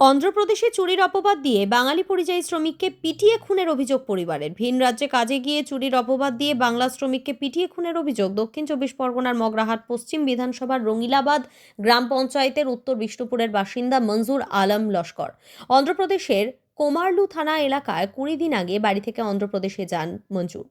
অন্ধ্রপ্রদেশে চুরির অপবাদ দিয়ে বাঙালি পরিযায়ী শ্রমিককে পিটিয়ে খুনের অভিযোগ পরিবারের। ভিন রাজ্যে কাজে গিয়ে চুরির অপবাদ দিয়ে বাংলা শ্রমিককে পিটিয়ে খুনের অভিযোগ। দক্ষিণ চব্বিশ পরগনার মগরাহাট, পশ্চিম বিধানসভার রঙিলাবাদ গ্রাম পঞ্চায়েতের উত্তর বিষ্ণুপুরের বাসিন্দা মঞ্জুর আলম লস্কর। অন্ধ্রপ্রদেশের কোমারলু থানা এলাকায় কুড়ি দিন আগে বাড়ি থেকে অন্ধ্রপ্রদেশে যান মঞ্জুর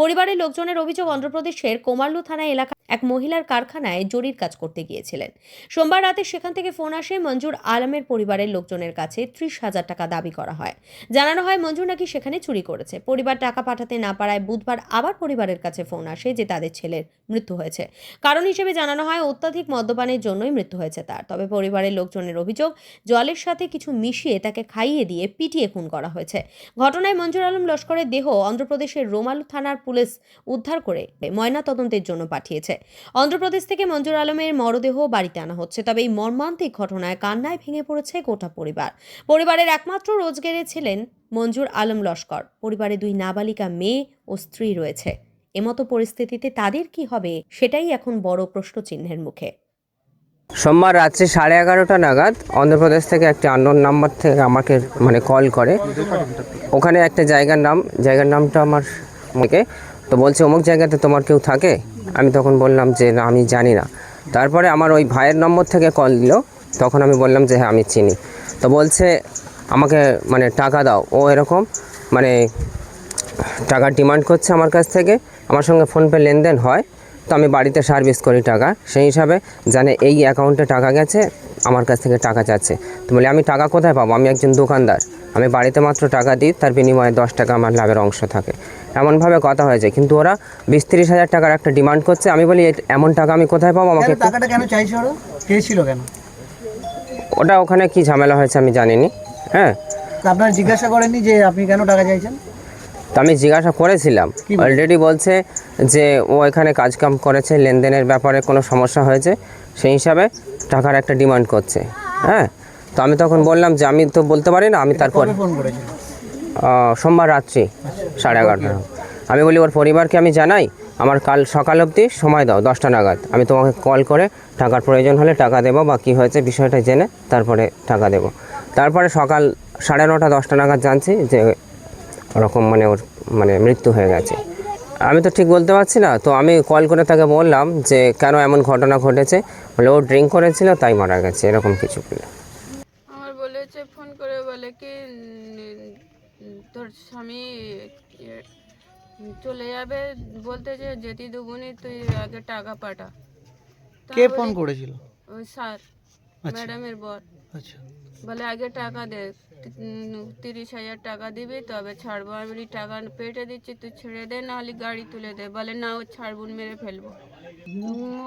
পরিবারের লোকজনের অভিযোগ, অন্ধ্রপ্রদেশের কোমারলু থানা এলাকা এক মহিলার কারখানায় জরির কাজ করতে গিয়েছিলেন। সোমবার রাতে সেখান থেকে ফোন আসে মঞ্জুর আলমের পরিবারের লোকজনের কাছে ত্রিশ হাজার টাকা দাবি করা হয়। জানানো হয় মঞ্জুর নাকি সেখানে চুরি করেছে। পরিবার টাকা পাঠাতে না পারায় বুধবার আবার পরিবারের কাছে ফোন আসে যে তাদের ছেলের মৃত্যু হয়েছে। কারণ হিসেবে জানানো হয় অত্যাধিক মদ্যপানের জন্যই মৃত্যু হয়েছে তার। তবে পরিবারের লোকজনের অভিযোগ, জলের সাথে কিছু মিশিয়ে তাকে খাইয়ে দিয়ে পিটিয়ে খুন করা হয়েছে। ঘটনায় মঞ্জুর আলম লস্করের দেহ অন্ধ্রপ্রদেশের রোমালু থানার পুলিশ উদ্ধার করে ময়না তদন্তের জন্য পাঠিয়েছে। অন্ধ্রপ্রদেশ থেকে মঞ্জুর আলমের মরদেহ বাড়িতে আনা হচ্ছে, তবে এই মর্মান্তিক ঘটনায় কান্নায় ভেঙে পড়েছে গোটা পরিবার। পরিবারের একমাত্র রোজগেরে ছিলেন মঞ্জুর আলম লস্কর। পরিবারে দুই নাবালিকা মেয়ে ও স্ত্রী রয়েছে। এমতো পরিস্থিতিতে তাদের কি হবে, সেটাই এখন বড় প্রশ্নচিহ্নের মুখে। সোমবার রাত্রে সাড়ে এগারোটা নাগাদ অন্ধ্রপ্রদেশ থেকে একটি আননোন নাম্বার থেকে আমাকে মানে কল করে। ওখানে একটা জায়গার নাম, জায়গার নামটা আমার মুখে তো বলছে, অমুক জায়গাতে তোমার কেউ থাকে? আমি তখন বললাম যে, না, আমি জানি না। তারপরে আমার ওই ভাইয়ের নম্বর থেকে কল দিল। তখন আমি বললাম যে হ্যাঁ আমি চিনি। তো বলছে, আমাকে মানে টাকা দাও। ও এরকম মানে টাকার ডিমান্ড করছে আমার কাছ থেকে। আমার সঙ্গে ফোনপে লেনদেন হয়। তো আমি বাড়িতে সার্ভিস করি টাকা। সেই হিসাবে জানে এই অ্যাকাউন্টে টাকা গেছে। আমার কাছ থেকে টাকা চাচ্ছে। তো বলে আমি টাকা কোথায় পাবো? আমি একজন দোকানদার। আমি বাড়িতে মাত্র টাকা দিই তার বিনিময়ে দশ টাকা আমার লাভের অংশ থাকে। এমনভাবে কথা হয়েছে। কিন্তু ওরা বিশ তিরিশ হাজার টাকার একটা ডিমান্ড করছে। আমি বলি এমন টাকা আমি কোথায় পাবো আমাকে টাকাটা কেন চাইছে ওরা? চেয়েছিল কেন? ওটা ওখানে কি ঝামেলা হয়েছে আমি জানিনি। হ্যাঁ। আপনারা জিজ্ঞাসা করেননি যে আপনি কেন টাকা চাইছেন? তো আমি জিজ্ঞাসা করেছিলাম। অলরেডি বলছে যে ও এখানে কাজকাম করেছে লেনদেনের ব্যাপারে কোনো সমস্যা হয়েছে? সেই হিসাবে টাকার একটা ডিমান্ড করছে হ্যাঁ? তো আমি তখন বললাম যে আমি তো বলতে পারি না আমি তারপর সোমবার রাত্রি সাড়ে এগারোটা। আমি বলি ওর পরিবারকে আমি জানাই আমার কাল সকাল অবধি সময় দাও দশটা নাগাদ। আমি তোমাকে কল করে টাকার প্রয়োজন হলে টাকা দেবো বা কী হয়েছে বিষয়টা জেনে তারপরে টাকা দেবো। তারপরে সকাল সাড়ে নটা দশটা নাগাদ জানছি যে ওরকম মানে ওর মানে মৃত্যু হয়ে গেছে। আমি তো ঠিক বলতে পারছি না। তো আমি কল করে তাকে বললাম যে কেন এমন ঘটনা ঘটেছে? বলে ও ড্রিঙ্ক করেছিল তাই মারা গেছে। এরকম কিছু বলে। আমার বলেছে ফোন করে বলে কি তোর স্বামী চলে যাবে বলতে যে যেতে দেবুনি তুই আগে টাকা পাঠা। কে ফোন করেছিল? ওই স্যার আচ্ছা। ম্যাডামের বর। আচ্ছা। বলে আগে টাকা দে। তিরিশ হাজার টাকা দিবি তবে ছাড়বো আমি। বলি টাকা পেটে দিচ্ছি তুই ছেড়ে দে নাহলে গাড়ি তুলে দে। বলে না ও ছাড়বুন মেরে ফেলব।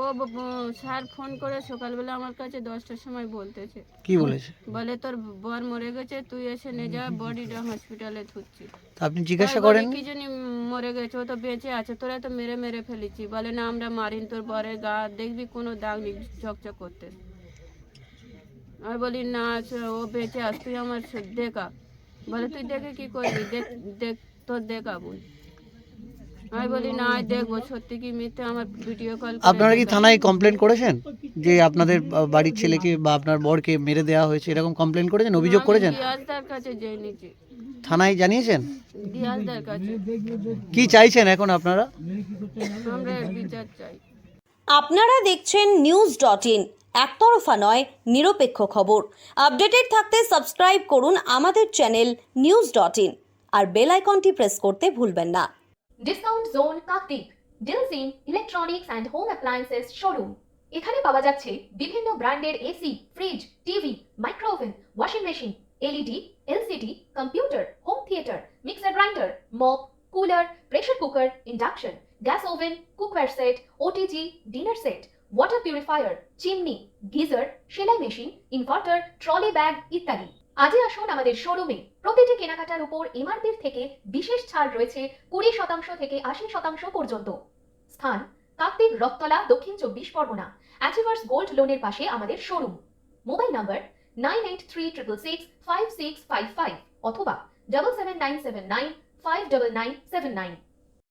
ও স্যার ফোন করে সকালবেলা আমার কাছে দশটার সময় বলতেছে। কি বলেছে? বলে তোর বর মরে গেছে তুই এসে নে যা বডিটা হসপিটালে থুচ্ছি আপনি জিজ্ঞাসা করেন কি জানি মরে গেছে ও তো বেঁচে আছে তোরা তো মেরে মেরে ফেলেছি। বলে না আমরা মারিন তোর বরের গা দেখবি কোনো দাগ নেই চকচক করতে। আমি বলি না ও বেঁচে আস তুই আমার সে- দেখা। বলে তুই দেখে কি করবি? দেখ দেখ তোর দেখাবো আমি বলি না দেখব। সত্যি কি মিথ্যে? আমার ভিডিও কল আপনারা কি থানায় কমপ্লেন করেছেন? যে আপনাদের বাড়ির ছেলেকে বা আপনার বরকে মেরে দেওয়া হয়েছে এরকম কমপ্লেন করেছেন? অভিযোগ করেছেন? দিয়াজদার কাছে জেনেছি। থানায় জানিয়েছেন? দিয়াজদার কাছে। কি চাইছেন এখন আপনারা? আমরা বিচার চাই। আপনারা দেখছেন নিউজ ডট ইন একতরফা নয়, নিরপেক্ষ খবর। আপডেটেড থাকতে সাবস্ক্রাইব করুন আমাদের চ্যানেল নিউজ ডট ইন। আর বেল আইকনটি প্রেস করতে ভুলবেন না। Discount zone Kartik ডিলসিন electronics and home appliances showroom. এখানে পাওয়া যাচ্ছে বিভিন্ন ব্র্যান্ডের AC, fridge, TV, micro oven, washing machine, LED, LCD, computer, home theatre, mixer grinder, mop, cooler pressure cooker, induction, gas oven, cookware set, OTG, dinner set water purifier chimney geyser সেলাই machine inverter trolley bag ইত্যাদি। আজই আসুন আমাদের শোরুমে প্রতিটি কেনাকাটার উপর এমআরপির থেকে বিশেষ ছাড় রয়েছে কুড়ি শতাংশ থেকে আশি শতাংশ পর্যন্ত। স্থান, কাকদ্বীপ রক্তলা, দক্ষিণ চব্বিশ পরগনা। অ্যাচিভার্স গোল্ড লোনের পাশে আমাদের showroom mobile number nine eight three triple six five six five five অথবা double seven nine seven nine five double nine seven nine.